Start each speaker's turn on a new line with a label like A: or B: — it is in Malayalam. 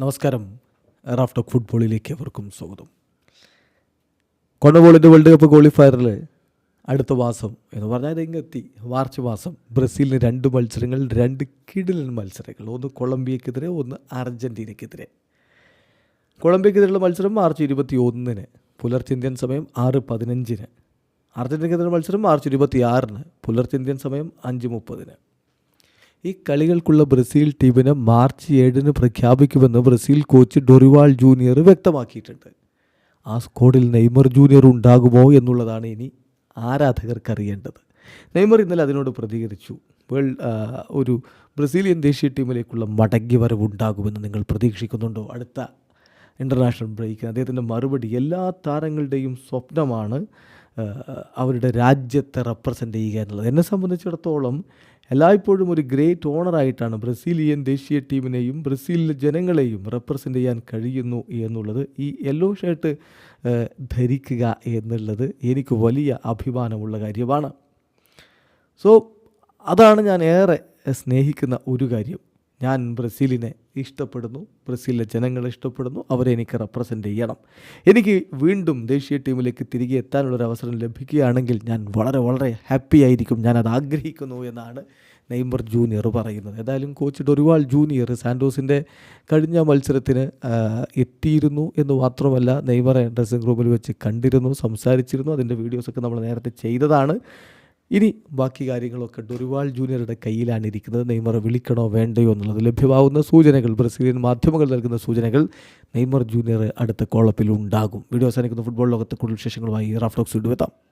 A: നമസ്കാരം. റാഫ് ടോക്ക് ഫുട്ബോളിലേക്ക് അവർക്കും സ്വാഗതം. കൊണ്ടബോളിന്റെ വേൾഡ് കപ്പ് ക്വാളിഫയറിൽ അടുത്ത മാസം എന്ന് പറഞ്ഞാൽ രംഗത്തി. മാർച്ച് മാസം ബ്രസീലിന് രണ്ട് മത്സരങ്ങൾ രണ്ട് കിടിലൻ മത്സരങ്ങൾ. ഒന്ന് കൊളംബിയക്കെതിരെ ഒന്ന് അർജന്റീനയ്ക്കെതിരെ കൊളംബിയക്കെതിരെയുള്ള മത്സരം മാർച്ച് ഇരുപത്തി ഒന്നിന് പുലർച്ചെ ഇന്ത്യൻ സമയം ആറ് പതിനഞ്ചിന്. അർജന്റീനയ്ക്കെതിരെ മത്സരം മാർച്ച് ഇരുപത്തി ആറിന് പുലർച്ചെ ഇന്ത്യൻ സമയം അഞ്ച് മുപ്പതിന്. ഈ കളികൾക്കുള്ള ബ്രസീൽ ടീമിനെ മാർച്ച് ഏഴിന് പ്രഖ്യാപിക്കുമെന്ന് ബ്രസീൽ കോച്ച് ഡൊറിവാൾ ജൂനിയർ വ്യക്തമാക്കിയിട്ടുണ്ട്. ആ സ്ക്വാഡിൽ നെയ്മർ ജൂനിയർ ഉണ്ടാകുമോ എന്നുള്ളതാണ് ഇനി ആരാധകർക്ക് അറിയേണ്ടത് നെയ്മർ ഇന്നലെ അതിനോട് പ്രതികരിച്ചു. വേൾഡ് ഒരു ബ്രസീലിയൻ ദേശീയ ടീമിലേക്കുള്ള മടങ്ങി വരവ് ഉണ്ടാകുമെന്ന് നിങ്ങൾ പ്രതീക്ഷിക്കുന്നുണ്ടോ? അടുത്ത ഇന്റർനാഷണൽ ബ്രേക്കിന് അദ്ദേഹത്തിന്റെ മറുപടി എല്ലാ താരങ്ങളുടെയും സ്വപ്നമാണ് അവരുടെ രാജ്യത്തെ റെപ്രസെന്റ് ചെയ്യുക എന്നുള്ളത്. എന്നെ സംബന്ധിച്ചിടത്തോളം എല്ലായ്പ്പോഴും ഒരു ഗ്രേറ്റ് ഓണറായിട്ടാണ് ബ്രസീലിയൻ ദേശീയ ടീമിനെയും ബ്രസീലിലെ ജനങ്ങളെയും റെപ്രസെന്റ് ചെയ്യാൻ കഴിയുന്നു എന്നുള്ളത് ഈ യെല്ലോ ഷർട്ട് ധരിക്കുക എന്നുള്ളത് എനിക്ക് വലിയ അഭിമാനമുള്ള കാര്യമാണ്. സോ അതാണ് ഞാൻ ഏറെ സ്നേഹിക്കുന്ന ഒരു കാര്യം. ഞാൻ ബ്രസീലിനെ ഇഷ്ടപ്പെടുന്നു. ബ്രസീലിലെ ജനങ്ങളെ ഇഷ്ടപ്പെടുന്നു. അവരെ എനിക്ക് റെപ്രസെന്റ് ചെയ്യണം. എനിക്ക് വീണ്ടും ദേശീയ ടീമിലേക്ക് തിരികെ എത്താനുള്ളൊരു അവസരം ലഭിക്കുകയാണെങ്കിൽ ഞാൻ വളരെ വളരെ ഹാപ്പി ആയിരിക്കും. ഞാൻ അത് ആഗ്രഹിക്കുന്നു എന്നാണ് നെയ്മർ ജൂനിയർ പറയുന്നത്. ഏതായാലും കോച്ച് ഡൊറിവാൾ ജൂനിയർ സാൻഡോസിന്റെ കഴിഞ്ഞ മത്സരത്തിന് എത്തിയിരുന്നു എന്ന് മാത്രമല്ല നെയ്മറെ ഡ്രസ്സിംഗ് റൂമിൽ വെച്ച് കണ്ടിരുന്നു സംസാരിച്ചിരുന്നു. അതിന്റെ വീഡിയോസൊക്കെ നമ്മൾ നേരത്തെ ചെയ്തതാണ്. ഇനി ബാക്കി കാര്യങ്ങളൊക്കെ ഡൊറിവാൾ ജൂനിയറുടെ കയ്യിലാണ് ഇരിക്കുന്നത്. നെയ്മർ വിളിക്കണോ വേണ്ടയോ എന്നുള്ളത് ലഭ്യമാവുന്ന സൂചനകൾ ബ്രസീലിയൻ മാധ്യമങ്ങൾ നൽകുന്ന സൂചനകൾ നെയ്മർ ജൂനിയർ അടുത്ത കോളപ്പിൽ ഉണ്ടാകും വീഡിയോ അവസാനിക്കുന്ന. ഫുട്ബോൾ ലോകത്തെ കൂടുതൽ വിശേഷങ്ങളുമായി റാഫ്റ്റോക്സ് വീണ്ടും എത്താം.